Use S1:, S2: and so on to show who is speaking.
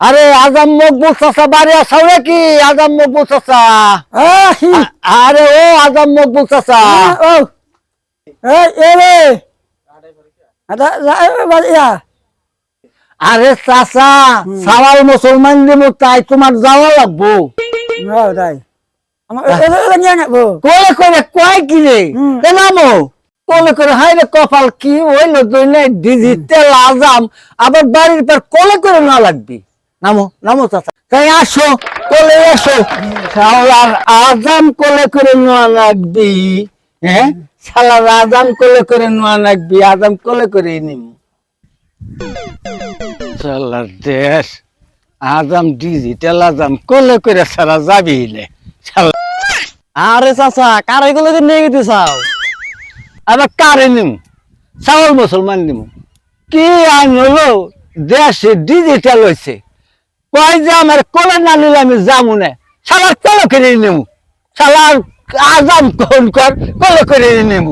S1: আরে আজম মকবুল চাচা বাড়ি আসাও নাকি? আজম মকবুল চাচা। আরে ও আজম মকবুল চাচা।
S2: ও।
S1: আরে চাচা সালাল মুসলমান দিব তাই তোমার যাওয়া লাগবো। কোলে করে কয় কি রে? নামো। কোলে করে হাই রে কপাল কি হইল নাই ডিজিটাল আজাম আবার বাড়ির পর কোলে করে না লাগবি? নামো নামো চাচা। তাই আসো, কোলে আসো। আজাম কোলে করে নোয়া লাগবি হ্যাঁ? শালার আজাম কোলে করে নোয়া লাগবি আজাম কোলে করে নিম। শালার দেশ আজাম ডিজিটাল আজাম কোলে করে সারা যাবি নে
S3: আরে চাচা কারাই গুলো নিয়ে গেতে চাও?
S1: আবার কারে নিম? চাউল মুসলমান নিম। কি আইন হলো? দেশে ডিজিটাল হয়েছে কয় যে আমার কোলে না নিলে আমি যাব না। সালার কোলে করে নেব সালার আজাম কোন কর কোলে করে নেব